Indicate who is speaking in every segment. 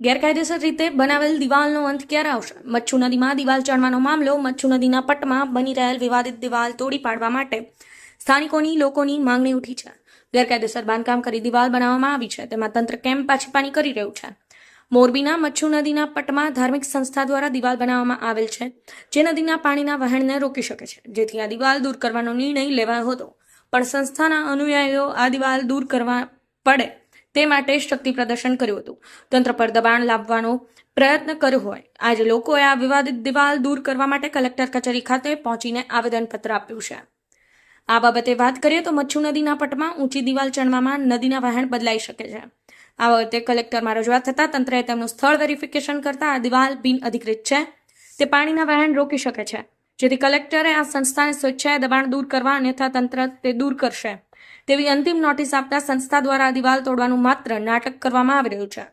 Speaker 1: ગેરકાયદેસર રીતે બનાવેલ દિવાલનો અંત ક્યારે આવશે? મચ્છુ નદીમાં દિવાલ ચડવાનો મામલો મચ્છુ નદીના પટમાં બની રહેલ વિવાદિત દિવાલ તોડી પાડવા માટે સ્થાનિકોની લોકોની માંગણી ઉઠી છે. ગેરકાયદેસર બાંધકામ કરી દિવાલ બનાવવામાં આવી છે. તેમાં તંત્ર કેમ પાછીપાની કરી રહ્યું છે? મોરબીના મચ્છુ નદીના પટમાં ધાર્મિક સંસ્થા દ્વારા દિવાલ બનાવવામાં આવેલ છે, જે નદીના પાણીના વહેણને રોકી શકે છે. જેથી આ દિવાલ દૂર કરવાનો નિર્ણય લેવાયો હતો. પણ સંસ્થાના અનુયાયીઓ આ દિવાલ દૂર કરવા પડે તે માટે શક્તિ પ્રદર્શન કર્યું હતું. તંત્ર પર દબાણ લાવવાનો પ્રયત્ન કર્યો હોય, આજે લોકોએ આ વિવાદિત દિવાલ દૂર કરવા માટે કલેક્ટર કચેરી ખાતે પહોંચીને આવેદનપત્ર આપ્યું છે. આ બાબતે વાત કરીએ તો મચ્છુ નદીના પટમાં ઊંચી દિવાલ ચણવામાં નદીના વહેણ બદલાઈ શકે છે. આ બાબતે કલેક્ટરમાં રજૂઆત થતાં તંત્રએ તેમનું સ્થળ વેરિફિકેશન કરતા આ દિવાલ બિન અધિકૃત છે. તે પાણીના વહેણ રોકી શકે છે, જેથી કલેક્ટરે આ સંસ્થાને સ્વેચ્છાએ દબાણ દૂર કરવા અન્યથા તંત્ર તે દૂર કરશે. તેવી અંતિમ નોટિસ આપતા સંસ્થા દ્વારા આ દિવાલ તોડવાનું માત્ર નાટક કરવામાં આવી રહ્યું છે.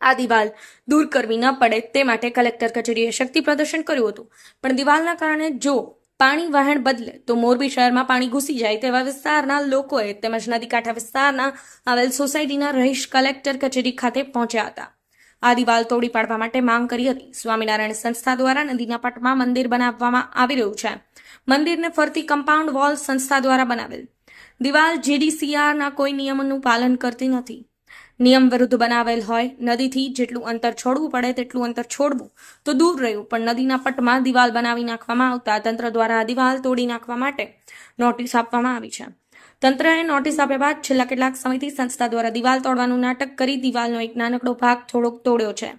Speaker 1: આ દિવાલ દૂર કરવી ન પડે તે માટે કલેક્ટર કચેરીએ શક્તિ પ્રદર્શન કર્યું હતું. પણ દિવાલના કારણે જો પાણી વહેણ બદલે તો મોરબી શહેરમાં પાણી ઘૂસી જાય તેવા વિસ્તારના લોકોએ તેમજ નદીકાંઠા વિસ્તારના આવેલ સોસાયટીના રહીશ કલેક્ટર કચેરી ખાતે પહોંચ્યા હતા. આ દિવાલ તોડી પાડવા માટે માંગ કરી હતી. સ્વામિનારાયણ સંસ્થા દ્વારા નદીના પટમાં મંદિર બનાવવામાં આવી રહ્યું છે. મંદિરને ફરતી કમ્પાઉન્ડ વોલ સંસ્થા દ્વારા બનાવેલ. દિવાલ જીડીસીઆરના કોઈ નિયમોનું પાલન કરતી નથી. નિયમ વિરુદ્ધ બનાવેલ હોય, નદીથી જેટલું અંતર છોડવું પડે તેટલું અંતર છોડવું તો દૂર રહ્યું પણ નદીના પટમાં દિવાલ બનાવી નાખવામાં આવતા તંત્ર દ્વારા દિવાલ તોડી નાખવા માટે નોટિસ આપવામાં આવી છે. તંત્રએ નોટિસ આપ્યા બાદ છેલ્લા કેટલાક સમયથી સંસ્થા દ્વારા દિવાલ તોડવાનું નાટક કરી દિવાલનો એક નાનકડો ભાગ થોડોક તોડ્યો છે.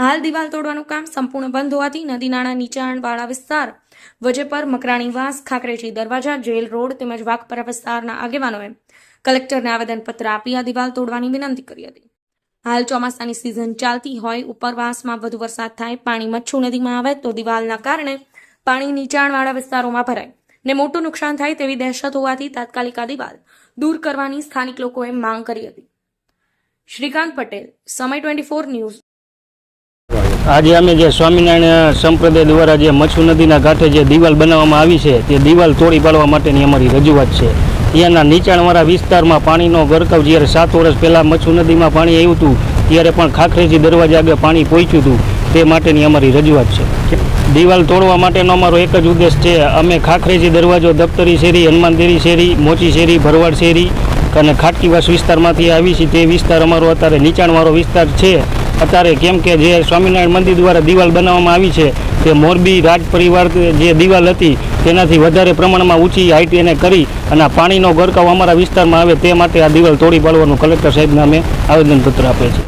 Speaker 1: હાલ દિવાલ તોડવાનું કામ સંપૂર્ણ બંધ હોવાથી નદી નાળા નીચાણવાળા વિસ્તાર, વજેપર મકરાણીવાસ ખાકરેજી દરવાજા, જેલ રોડ તેમજ વાઘપરા વિસ્તારના આગેવાનોએ કલેક્ટરને આવેદનપત્ર આપી આ દિવાલ તોડવાની વિનંતી કરી હતી. હાલ ચોમાસાની સિઝન ચાલતી હોય, ઉપરવાસમાં વધુ વરસાદ થાય, પાણી મચ્છુ નદીમાં આવે તો દિવાલના કારણે પાણી નીચાણવાળા વિસ્તારોમાં ભરાય ને મોટું નુકસાન થાય તેવી દહેશત હોવાથી તાત્કાલિક આ દિવાલ દૂર કરવાની સ્થાનિક લોકોએ માંગ કરી હતી. શ્રીકાંત પટેલ, સમય ટ્વેન્ટી ફોર ન્યૂઝ.
Speaker 2: આજે અમે જે સ્વામિનારાયણ સંપ્રદાય દ્વારા જે મચ્છુ નદીના કાંઠે જે દિવાલ બનાવવામાં આવી છે, તે દિવાલ તોડી પાડવા માટેની અમારી રજૂઆત છે. ત્યાંના નીચાણવાળા વિસ્તારમાં પાણીનો ગરકાવ જ્યારે સાત વર્ષ પહેલાં મચ્છુ નદીમાં પાણી આવ્યું હતું, ત્યારે પણ ખાખરેજી દરવાજા આગળ પાણી પહોંચ્યું હતું, તે માટેની અમારી રજૂઆત છે. દિવાલ તોડવા માટેનો અમારો એક જ ઉદ્દેશ છે, અમે ખાખરેજી દરવાજો દફતરી શેરી હનુમાનદેરી શેરી, મોચી શેરી, ભરવાડ શેરી અને ખાટકીવાસ વિસ્તારમાંથી આવી છે તે વિસ્તાર અમારો અત્યારે નીચાણવાળો વિસ્તાર છે. અત્યારે કેમ કે જે સ્વામિનારાયણ મંદિર દ્વારા દિવાલ બનાવવામાં આવી છે, તે મોરબી રાજ પરિવાર જે દિવાલ હતી, તેનાથી વધારે પ્રમાણમાં ઊંચી હાઇટ એને કરી અને પાણીનો ગરકાવ અમારા વિસ્તારમાં આવે તે માટે આ દિવાલ તોડી પાડવાનું કલેક્ટર સાહેબને અમે આવેદનપત્ર આપે છે.